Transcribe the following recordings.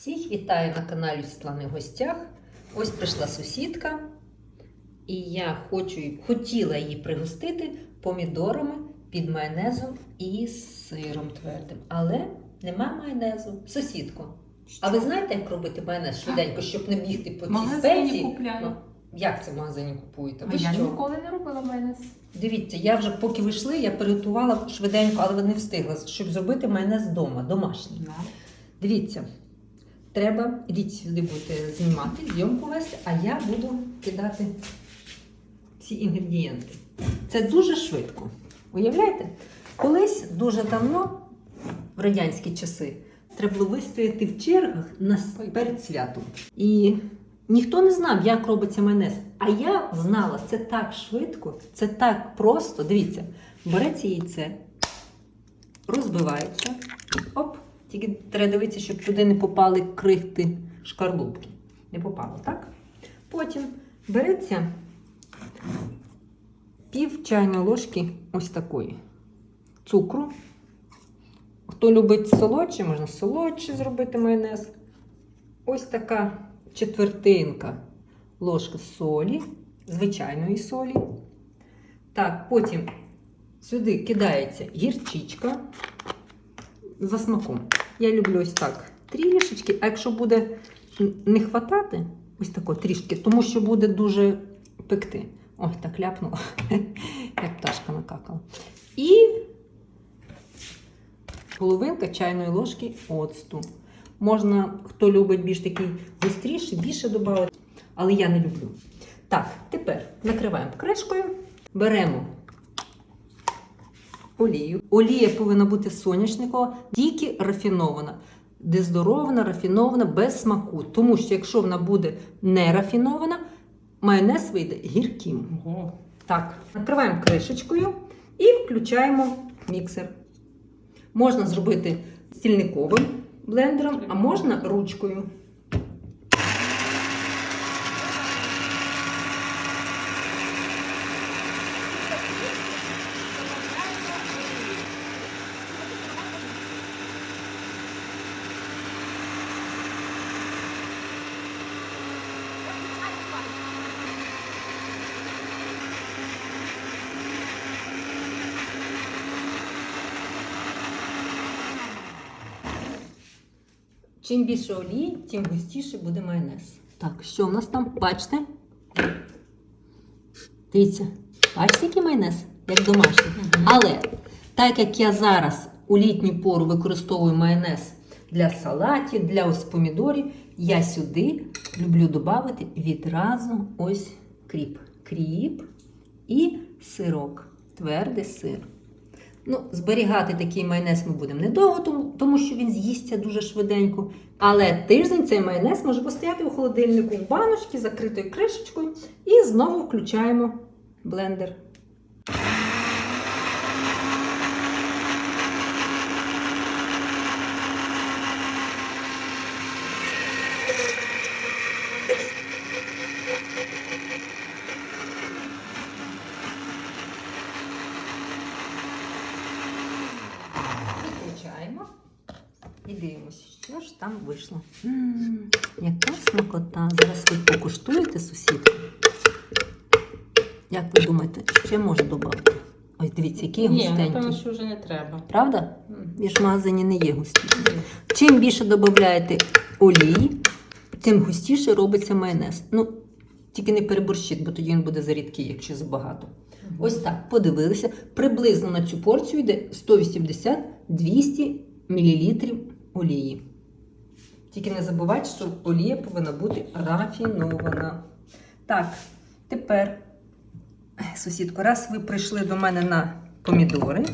Всіх вітаю на каналі Світлани в гостях. Ось прийшла сусідка, і я хочу, хотіла її пригостити помідорами під майонезом і сиром твердим. Але нема майонезу. Сусідко. А ви знаєте, як робити майонез швиденько, щоб не бігти по цій спеції? купляю. Ну, як це в магазині купуєте? Ви А я що? ніколи не робила майонез. Дивіться, я вже поки вийшли, я переготувала швиденько, але не встигла, щоб зробити майонез вдома, домашній. Дивіться, треба, ідіть сюди будете знімати, зйомку вести, а я буду кидати всі інгредієнти. Це дуже швидко. Уявляєте? Колись дуже давно, в радянські часи, треба було вистояти в чергах на, перед святом. І ніхто не знав, як робиться майонез. А я знала, це так швидко, це так просто. Дивіться, береться яйце, розбивається. Оп, тільки треба дивитися, щоб туди не попали крихти шкарлупки. Не попало, так? Потім береться пів чайної ложки ось такої цукру. Хто любить солодше, можна солодше зробити майонез. Ось така четвертинка ложки солі, звичайної солі. Так, потім сюди кидається гірчичка за смаком. Я люблю ось так трішечки, а якщо буде не хватати, ось тако трішки, тому що буде дуже пекти. Ой, так ляпнула, як пташка накакала. І половинка чайної ложки оцту. Можна, хто любить більш такий гостріший, більше додати, але я не люблю. Так, тепер накриваємо кришкою, беремо олію. Олія повинна бути соняшникова, тільки рафінована. Дездорована, рафінована, без смаку. Тому що якщо вона буде не рафінована, майонез вийде гірким. Ого. Так, накриваємо кришечкою і включаємо міксер. Можна зробити стільниковим блендером, а можна ручкою. Чим більше олії, тим густіше буде майонез. Так, що в нас там? Бачите? Дивіться, бачите, який майонез? Як домашній. Але так як я зараз у літню пору використовую майонез для салатів, для ось помідорів, я сюди люблю додати відразу ось кріп. Кріп і сирок. Твердий сир. Ну, зберігати такий майонез ми будемо недовго, тому, тому що він з'їсться дуже швиденько. Але тиждень цей майонез може постояти у холодильнику в баночці закритою кришечкою. І знову включаємо блендер. Виключаємо і дивимося, що ж там вийшло. М, яка смакота. Зараз ви покуштуєте сусідку. Як ви думаєте, ще може додати? Ось дивіться, який Ні, напевно, що вже не треба. Правда? І в магазині не є густі. Чим більше додаєте олії, тим густіше робиться майонез. Ну, тільки не переборщіть, бо тоді він буде зарідкий, якщо забагато. Ось так, подивилися. Приблизно на цю порцію йде 180-200 мл олії. Тільки не забувайте, що олія повинна бути рафінована. Так, тепер, сусідко, раз ви прийшли до мене на помідори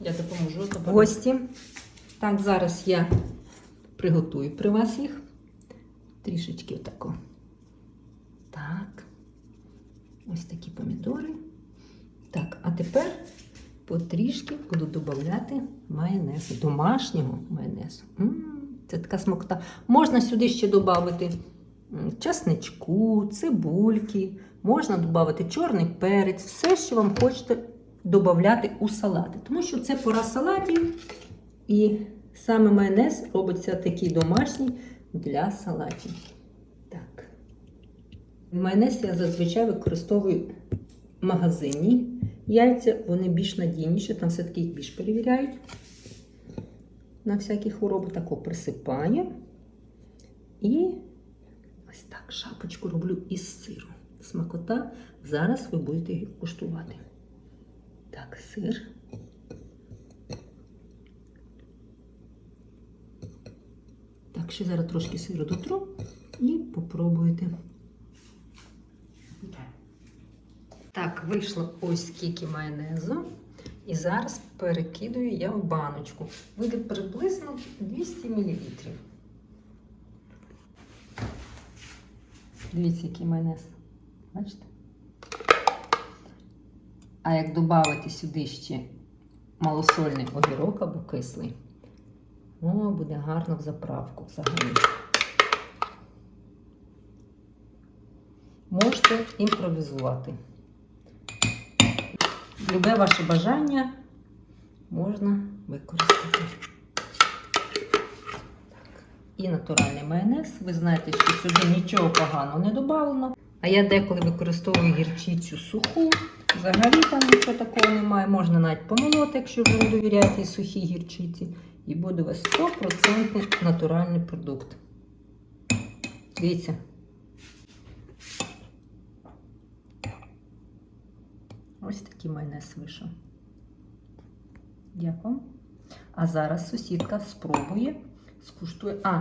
Я допоможу. в тобі. гості. Так, зараз я приготую при вас їх. Трішечки отако. Так. Ось такі помідори. Так, а тепер потрішки буду додати майонезу, домашнього майонезу. М, це така смакота. Можна сюди ще додати часничку, цибульки, можна додати чорний перець, все, що вам хочете додати у салати. Тому що це пора салатів і Саме майонез робиться такий домашній для салатів. Так. Майонез я зазвичай використовую магазинні яйця, вони більш надійніші, там все-таки їх більш перевіряють. На всякі хвороби тако присипаю. І ось так шапочку роблю із сиру. Смакота. Зараз ви будете її куштувати. Так, сир. Так, ще зараз трошки сиру дотру і попробуйте. Так, вийшло ось скільки майонезу. І зараз перекидаю я в баночку. Вийде приблизно 200 мл. Дивіться, який майонез. Бачите? А як додати сюди ще малосольний огірок або кислий, о, буде гарно в заправку взагалі. Можете імпровізувати. Любе ваше бажання можна використати. І натуральний майонез. Ви знаєте, що сюди нічого поганого не додано. А я деколи використовую гірчицю суху. Взагалі там нічого такого немає. Можна навіть помолоти, якщо ви не довіряєте сухій гірчиці. І буде у вас 100% натуральний продукт. Дивіться. Ось такий майонез вийшов. Дякую. А зараз сусідка спробує, скуштує. А,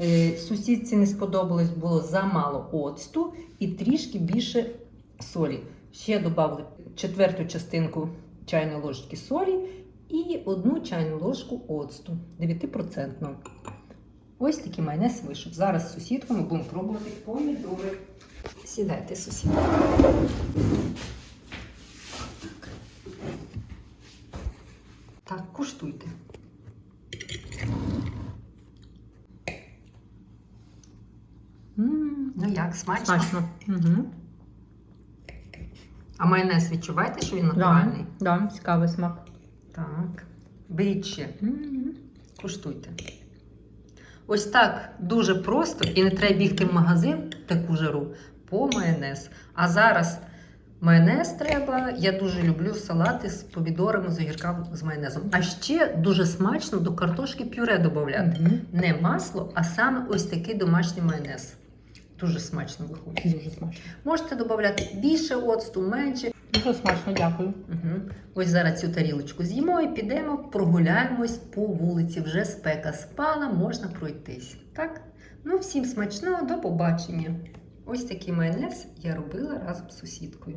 е, сусідці не сподобалось було замало оцту і трішки більше солі. Ще додали четверту частинку чайної ложки солі і одну чайну ложку оцту 9%. Ось такий майонез вийшов. Зараз з сусідкою ми будемо пробувати помідори. Сідайте, сусідка. Так, куштуйте. м Ну як, смачно? Смачно. Угу. А майонез відчуваєте, що він натуральний? Да, да, цікавий смак. Так. Беріть ще. М. Куштуйте. Ось так дуже просто і не треба бігти в магазин таку жару по майонез. А зараз майонез треба. Я дуже люблю салати з помідорами, з огірками з майонезом. А ще дуже смачно до картошки пюре додати. Мгм. Не масло, а саме ось такий домашній майонез. Дуже смачно виходить. Дуже смачно. Можете додати більше оцту, менше. Дуже смачно, дякую. Угу. Ось зараз цю тарілочку з'їмо і підемо, прогуляємось по вулиці. Вже спека спала, можна пройтись. Так? Ну, всім смачного, до побачення. Ось такий майонез я робила разом з сусідкою.